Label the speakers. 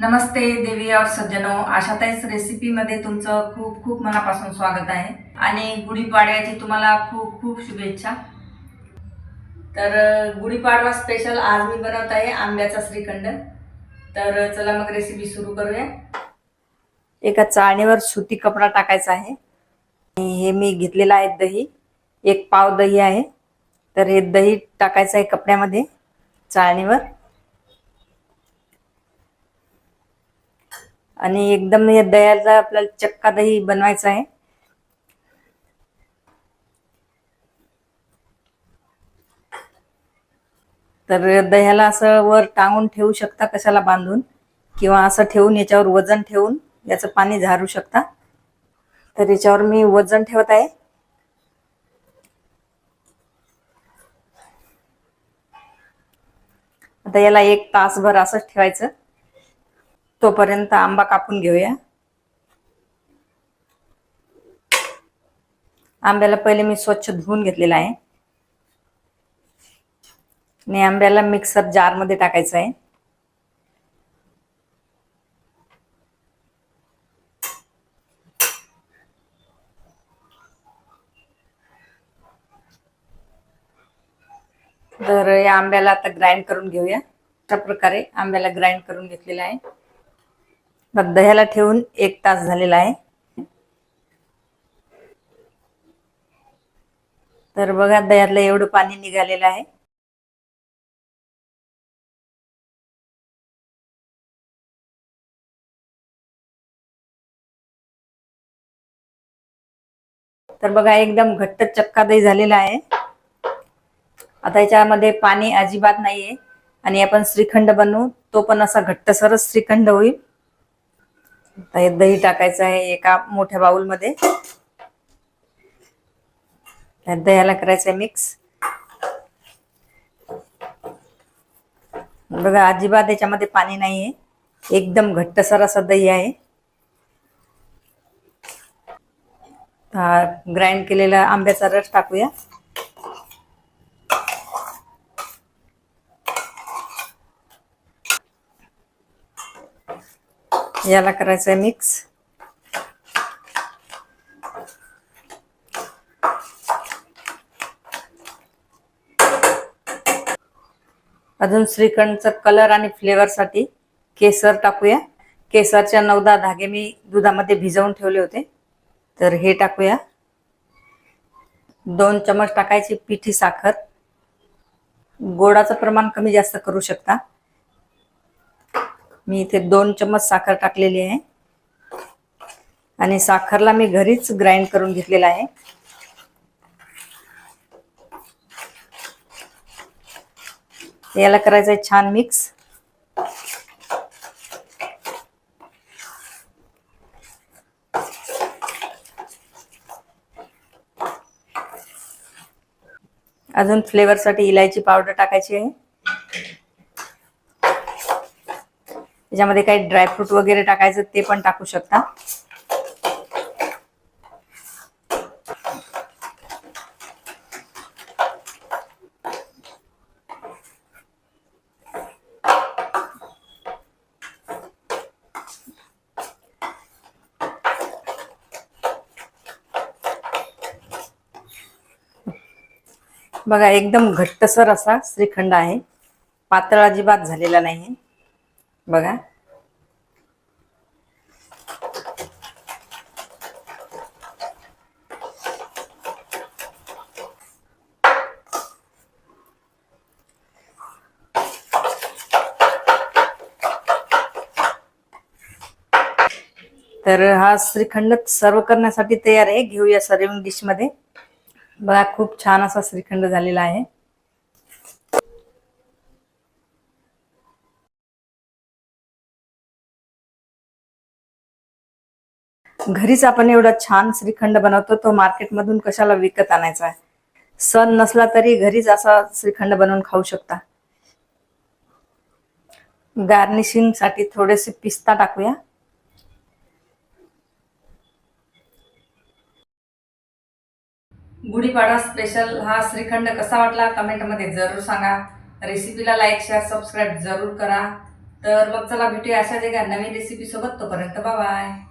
Speaker 1: नमस्ते देवी और सज्जनो आशाताईच रेसिपीमध्ये तुमचं खूप खूप मनापासून स्वागत आहे. आणि गुढीपाडव्याची तुम्हाला खूप खूप शुभेच्छा. तर गुढीपाडवा स्पेशल आज मी बनवत आहे आंब्याचा श्रीखंड. तर चला मग रेसिपी सुरू करूया. एका चाळणीवर सुती कपडा टाकायचा आहे. आणि हे मी घेतलेलं आहे दही. एक पाव दही आहे. तर हे दही टाकायचं आहे कपड्यामध्ये चाळणीवर. आणि एकदम दह्याचा आपल्याला चक्का दही बनवायचा आहे. तर दह्याला असं वर टांगून ठेवू शकता कशाला बांधून किंवा असं ठेवून याच्यावर वजन ठेवून याचं पाणी झारू शकता. तर याच्यावर मी वजन ठेवत आहे. आता याला एक तासभर असंच ठेवायचं. तोपर्यंत आंबा कापून घेऊया. आंब्याला पहिले मी स्वच्छ धुवून घेतलेला आहे. आणि आंब्याला मिक्सर जारमध्ये टाकायचं आहे. तर या आंब्याला आता ग्राइंड करून घेऊया. अशा प्रकारे आंब्याला ग्राइंड करून घेतलेला आहे. मग दह्याला ठेवून एक तास झालेला आहे. तर बघा दह्यातलं एवढं पाणी निघालेलं आहे. तर बघा एकदम घट्ट चक्का दही झालेला आहे. आता याच्यामध्ये पाणी अजिबात नाहीये. आणि आपण श्रीखंड बनवू तो पण असा घट्टसरच श्रीखंड होईल. आता हे दही टाकायचं आहे एका मोठ्या बाउलमध्ये. मध्ये दह्याला करायचं आहे मिक्स बघा अजिबात याच्यामध्ये पाणी नाहीये. एकदम घट्टसर असं दही आहे. ग्राइंड केलेला आंब्याचा रस टाकूया. याला करायचं आहे मिक्स अजून श्रीखंडचा कलर आणि फ्लेवरसाठी केसर टाकूया. केसरच्या नऊ दहा धागे मी दुधामध्ये भिजवून ठेवले होते. तर हे टाकूया. दोन चमच टाकायची पिठी साखर. गोडाचं प्रमाण कमी जास्त करू शकता. मी इथे दोन चम्मच साखर टाकलेली आहे. आणि साखरला मी घरीच ग्राइंड करून घेतलेला आहे. याला करायचं आहे छान मिक्स अजून फ्लेवरसाठी इलायची पावडर टाकायची आहे. त्याच्यामध्ये काही ड्रायफ्रूट वगैरे टाकायचं ते पण टाकू शकता. बघा एकदम घट्टसर असा श्रीखंड आहे. पातळ अजिबात झालेला नाही बघा. तर हा श्रीखंड सर्व करण्यासाठी तयार आहे. घेऊया सर्विंग डिशमध्ये. बघा खूप छान असा श्रीखंड झालेला आहे. घरीच आपण एवढा छान श्रीखंड बनवतो तो मार्केटमधून कशाला विकत आणायचा आहे? सण नसला तरी घरीच असा श्रीखंड बनवून खाऊ शकता. गार्निशिंगसाठी थोडेसे पिस्ता टाकूया. गुढीपाडा स्पेशल हा श्रीखंड कसा वाटला कमेंटमध्ये जरूर सांगा. रेसिपीला लाईक शेअर सबस्क्राईब जरूर करा. तर मग चला भेटूया अशाच एका नवीन रेसिपी सोबत. तोपर्यंत बाय